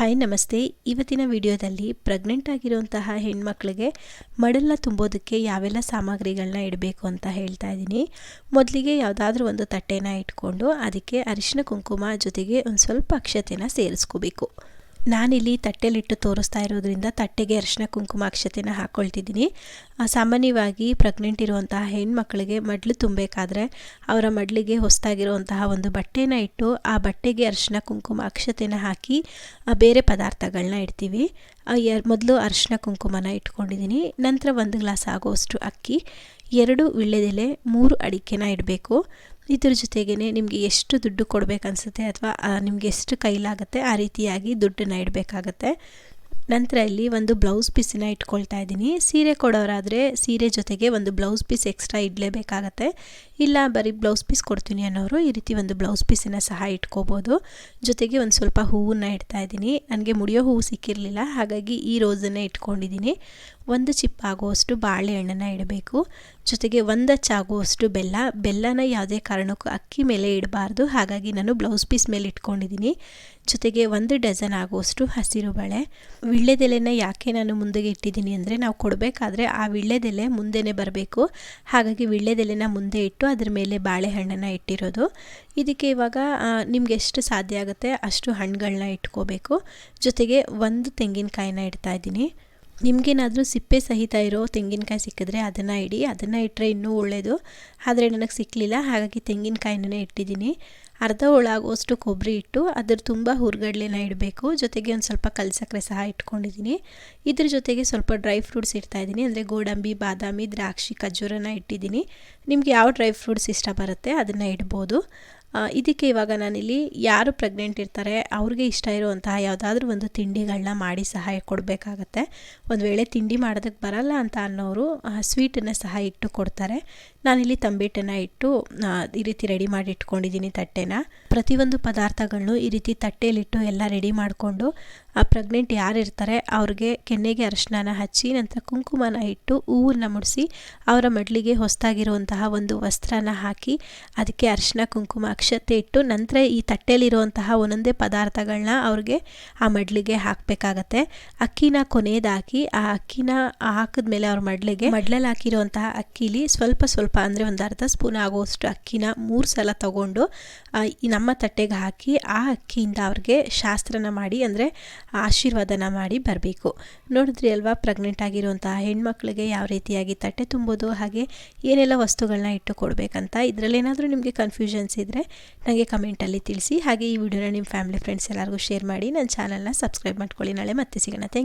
Hi ನಮಸ್ತೆ. ಇವತ್ತಿನ ವಿಡಿಯೋದಲ್ಲಿ ಪ್ರೆಗ್ನೆಂಟ್ ಆಗಿರುವಂತಹ ಹೆಣ್ಮಕ್ಳಿಗೆ ಮಡಲನ್ನ ತುಂಬೋದಕ್ಕೆ ಯಾವೆಲ್ಲ ಸಾಮಗ್ರಿಗಳನ್ನ ಇಡಬೇಕು ಅಂತ ಹೇಳ್ತಾ ಇದ್ದೀನಿ. ಮೊದಲಿಗೆ ಯಾವುದಾದ್ರೂ ಒಂದು ತಟ್ಟೆನ ಇಟ್ಕೊಂಡು ಅದಕ್ಕೆ ಅರಿಶಿನ ಕುಂಕುಮ ಜೊತೆಗೆ ಒಂದು ಸ್ವಲ್ಪ ಅಕ್ಷತೆನ ಸೇರಿಸ್ಕೋಬೇಕು. ನಾನಿಲ್ಲಿ ತಟ್ಟೆಲಿಟ್ಟು ತೋರಿಸ್ತಾ ಇರೋದ್ರಿಂದ ತಟ್ಟೆಗೆ ಅರಿಶಿನ ಕುಂಕುಮ ಅಕ್ಷತೆನ ಹಾಕ್ಕೊಳ್ತಿದ್ದೀನಿ ಸಾಮಾನ್ಯವಾಗಿ ಪ್ರೆಗ್ನೆಂಟ್ ಇರುವಂತಹ ಹೆಣ್ಮಕ್ಳಿಗೆ ಮಡ್ಲು ತುಂಬಬೇಕಾದ್ರೆ ಅವರ ಮಡ್ಲಿಗೆ ಹೊಸದಾಗಿರುವಂತಹ ಒಂದು ಬಟ್ಟೆನ ಇಟ್ಟು ಆ ಬಟ್ಟೆಗೆ ಅರಿಶಿನ ಕುಂಕುಮ ಅಕ್ಷತೆನ ಹಾಕಿ ಬೇರೆ ಪದಾರ್ಥಗಳನ್ನ ಇಡ್ತೀವಿ. ಮೊದಲು ಅರಿಶಿನ ಕುಂಕುಮನ ಇಟ್ಕೊಂಡಿದ್ದೀನಿ. ನಂತರ ಒಂದು ಗ್ಲಾಸ್ ಆಗೋಷ್ಟು ಅಕ್ಕಿ, ಎರಡು ವಿಳ್ಳೆದೆಲೆ, ಮೂರು ಅಡಿಕೆನ ಇಡಬೇಕು. ಇದ್ರ ಜೊತೆಗೇ ನಿಮಗೆ ಎಷ್ಟು ದುಡ್ಡು ಕೊಡಬೇಕನ್ಸುತ್ತೆ ಅಥವಾ ನಿಮಗೆ ಎಷ್ಟು ಕೈಲಾಗುತ್ತೆ, ಆ ರೀತಿಯಾಗಿ ದುಡ್ಡನ್ನು ಇಡಬೇಕಾಗತ್ತೆ. ನಂತರ ಇಲ್ಲಿ ಒಂದು ಬ್ಲೌಸ್ ಪೀಸನ್ನ ಇಟ್ಕೊಳ್ತಾ ಇದ್ದೀನಿ. ಸೀರೆ ಕೊಡೋರಾದರೆ ಸೀರೆ ಜೊತೆಗೆ ಒಂದು ಬ್ಲೌಸ್ ಪೀಸ್ ಎಕ್ಸ್ಟ್ರಾ ಇಡಲೇಬೇಕಾಗತ್ತೆ. ಇಲ್ಲ, ಬರೀ ಬ್ಲೌಸ್ ಪೀಸ್ ಕೊಡ್ತೀನಿ ಅನ್ನೋರು ಈ ರೀತಿ ಒಂದು ಬ್ಲೌಸ್ ಪೀಸನ್ನು ಸಹ ಇಟ್ಕೋಬೋದು. ಜೊತೆಗೆ ಒಂದು ಸ್ವಲ್ಪ ಹೂವನ್ನು ಇಡ್ತಾ ಇದ್ದೀನಿ. ನನಗೆ ಮುಡಿಯೋ ಹೂವು ಸಿಕ್ಕಿರಲಿಲ್ಲ, ಹಾಗಾಗಿ ಈ ರೋಸನ್ನೇ ಇಟ್ಕೊಂಡಿದ್ದೀನಿ. ಒಂದು ಚಿಪ್ಪಾಗುವಷ್ಟು ಬಾಳೆಹಣ್ಣನ್ನು ಇಡಬೇಕು. ಜೊತೆಗೆ ಒಂದು ಆಗುವಷ್ಟು ಬೆಲ್ಲ. ಬೆಲ್ಲನ ಯಾವುದೇ ಕಾರಣಕ್ಕೂ ಅಕ್ಕಿ ಮೇಲೆ ಇಡಬಾರ್ದು. ಹಾಗಾಗಿ ನಾನು ಬ್ಲೌಸ್ ಪೀಸ್ ಮೇಲೆ ಇಟ್ಕೊಂಡಿದ್ದೀನಿ. ಜೊತೆಗೆ ಒಂದು ಡಜನ್ ಆಗುವಷ್ಟು ಹಸಿರು ಬಳೆ. ವಿಳ್ಳೆದೆಲೆನ ಯಾಕೆ ನಾನು ಮುಂದೆಗೆ ಇಟ್ಟಿದ್ದೀನಿ ಅಂದರೆ ನಾವು ಕೊಡಬೇಕಾದ್ರೆ ಆ ವಿಳ್ಳೆದೆಲೆ ಮುಂದೆನೇ ಬರಬೇಕು. ಹಾಗಾಗಿ ವಿಳ್ಳೆದೆಲೆನ ಮುಂದೆ ಇಟ್ಟು ಅದ್ರ ಮೇಲೆ ಬಾಳೆಹಣ್ಣನ್ನು ಇಟ್ಟಿರೋದು. ಇದಕ್ಕೆ ಇವಾಗ ನಿಮ್ಗೆ ಎಷ್ಟು ಸಾಧ್ಯ ಆಗುತ್ತೆ ಅಷ್ಟು ಹಣ್ಣುಗಳನ್ನ ಇಟ್ಕೋಬೇಕು. ಜೊತೆಗೆ ಒಂದು ತೆಂಗಿನಕಾಯಿನ ಇಡ್ತಾ ಇದ್ದೀನಿ. ನಿಮಗೇನಾದರೂ ಸಿಪ್ಪೆ ಸಹಿತ ಇರೋ ತೆಂಗಿನಕಾಯಿ ಸಿಕ್ಕಿದ್ರೆ ಅದನ್ನು ಇಡಿ, ಅದನ್ನು ಇಟ್ಟರೆ ಇನ್ನೂ ಒಳ್ಳೆಯದು ಆದರೆ ನನಗೆ ಸಿಕ್ಕಲಿಲ್ಲ ಹಾಗಾಗಿ ತೆಂಗಿನಕಾಯಿನೇ ಇಟ್ಟಿದ್ದೀನಿ. ಅರ್ಧ ಒಳಾಗುವಷ್ಟು ಕೊಬ್ಬರಿ ಇಟ್ಟು ಅದ್ರ ತುಂಬ ಹುರ್ಗಡ್ಲೆನ ಇಡಬೇಕು. ಜೊತೆಗೆ ಒಂದು ಸ್ವಲ್ಪ ಕಲ್ಸಕ್ಕರೆ ಸಹ ಇಟ್ಕೊಂಡಿದ್ದೀನಿ ಇದ್ರ ಜೊತೆಗೆ ಸ್ವಲ್ಪ ಡ್ರೈ ಫ್ರೂಟ್ಸ್ ಇಡ್ತಾಯಿದ್ದೀನಿ ಅಂದರೆ ಗೋಡಂಬಿ, ಬಾದಾಮಿ, ದ್ರಾಕ್ಷಿ ಖಜೂರನ ಇಟ್ಟಿದ್ದೀನಿ ನಿಮ್ಗೆ ಯಾವ ಡ್ರೈ ಫ್ರೂಟ್ಸ್ ಇಷ್ಟ ಬರುತ್ತೆ ಅದನ್ನು ಇಡ್ಬೋದು. ಇದಕ್ಕೆ ಇವಾಗ ನಾನಿಲ್ಲಿ ಯಾರು ಪ್ರೆಗ್ನೆಂಟ್ ಇರ್ತಾರೆ, ಅವ್ರಿಗೆ ಇಷ್ಟ ಇರುವಂತಹ ಯಾವುದಾದ್ರೂ ಒಂದು ತಿಂಡಿಗಳನ್ನ ಮಾಡಿ ಸಹಾಯ ಕೊಡಬೇಕಾಗತ್ತೆ. ಒಂದು ವೇಳೆ ತಿಂಡಿ ಮಾಡೋದಕ್ಕೆ ಬರಲ್ಲ ಅಂತ ಅನ್ನೋರು ಸ್ವೀಟನ್ನು ಸಹ ಇಟ್ಟು ಕೊಡ್ತಾರೆ. ನಾನಿಲ್ಲಿ ತಂಬಿಟ್ಟನ್ನು ಇಟ್ಟು ಈ ರೀತಿ ರೆಡಿ ಮಾಡಿ ಇಟ್ಕೊಂಡಿದ್ದೀನಿ ತಟ್ಟೆನ. ಪ್ರತಿಯೊಂದು ಪದಾರ್ಥಗಳನ್ನು ಈ ರೀತಿ ತಟ್ಟೆಯಲ್ಲಿಟ್ಟು ಎಲ್ಲ ರೆಡಿ ಮಾಡಿಕೊಂಡು, ಆ ಪ್ರೆಗ್ನೆಂಟ್ ಯಾರಿರ್ತಾರೆ ಅವ್ರಿಗೆ ಕೆನ್ನೆಗೆ ಅರಶಿನ ಹಚ್ಚಿ, ನಂತರ ಕುಂಕುಮನ ಇಟ್ಟು ಹೂವನ್ನ ಮುಡಿಸಿ, ಅವರ ಮಡ್ಲಿಗೆ ಹೊಸದಾಗಿರುವಂತಹ ಒಂದು ವಸ್ತ್ರನ ಹಾಕಿ, ಅದಕ್ಕೆ ಅರಿಶಿನ ಕುಂಕುಮ ಅಕ್ಷತೆ ಇಟ್ಟು ನಂತರ ಈ ತಟ್ಟೆಯಲ್ಲಿರುವಂತಹ ಒಂದೊಂದೇ ಪದಾರ್ಥಗಳನ್ನ ಅವ್ರಿಗೆ ಆ ಮಡ್ಲಿಗೆ ಹಾಕಬೇಕಾಗತ್ತೆ. ಅಕ್ಕಿನ ಕೊನೆಯದಾಕಿ ಆ ಅಕ್ಕಿನ ಹಾಕಿದ್ಮೇಲೆ ಅವ್ರ ಮಡ್ಲಿಗೆ ಮಡ್ಲಲ್ಲಿ ಹಾಕಿರುವಂತಹ ಅಕ್ಕಿಲಿ ಸ್ವಲ್ಪ ಸ್ವಲ್ಪ ಅಂದರೆ ಒಂದು ಅರ್ಧ ಸ್ಪೂನ್ ಆಗುವಷ್ಟು ಅಕ್ಕಿನ ಮೂರು ಸಲ ತಗೊಂಡು ನಮ್ಮ ತಟ್ಟೆಗೆ ಹಾಕಿ ಆ ಅಕ್ಕಿಯಿಂದ ಅವ್ರಿಗೆ ಶಾಸ್ತ್ರನ ಮಾಡಿ ಅಂದರೆ ಆಶೀರ್ವಾದನ ಮಾಡಿ ಬರಬೇಕು. ನೋಡಿದ್ರಿ ಅಲ್ವಾ ಪ್ರೆಗ್ನೆಂಟ್ ಆಗಿರುವಂತಹ ಹೆಣ್ಮಕ್ಳಿಗೆ ಯಾವ ರೀತಿಯಾಗಿ ತಟ್ಟೆ ತುಂಬೋದು, ಹಾಗೆ ಏನೆಲ್ಲ ವಸ್ತುಗಳನ್ನ ಇಟ್ಟು ಕೊಡಬೇಕಂತ. ಇದರಲ್ಲಿ ಏನಾದರೂ ನಿಮಗೆ ಕನ್ಫ್ಯೂಷನ್ಸ್ ಇದ್ದರೆ ನನಗೆ ಕಮೆಂಟಲ್ಲಿ ತಿಳಿಸಿ. ಹಾಗೆ ಈ ವಿಡಿಯೋನ ನಿಮ್ಮ ಫ್ಯಾಮಿಲಿ, ಫ್ರೆಂಡ್ಸ್ ಎಲ್ಲರಿಗೂ ಶೇರ್ ಮಾಡಿ. ನನ್ನ ಚಾನಲ್ನ ಸಬ್ಸ್ಕ್ರೈಬ್ ಮಾಡ್ಕೊಳ್ಳಿ. ನಾಳೆ ಮತ್ತೆ ಸಿಗೋಣ. ಥ್ಯಾಂಕ್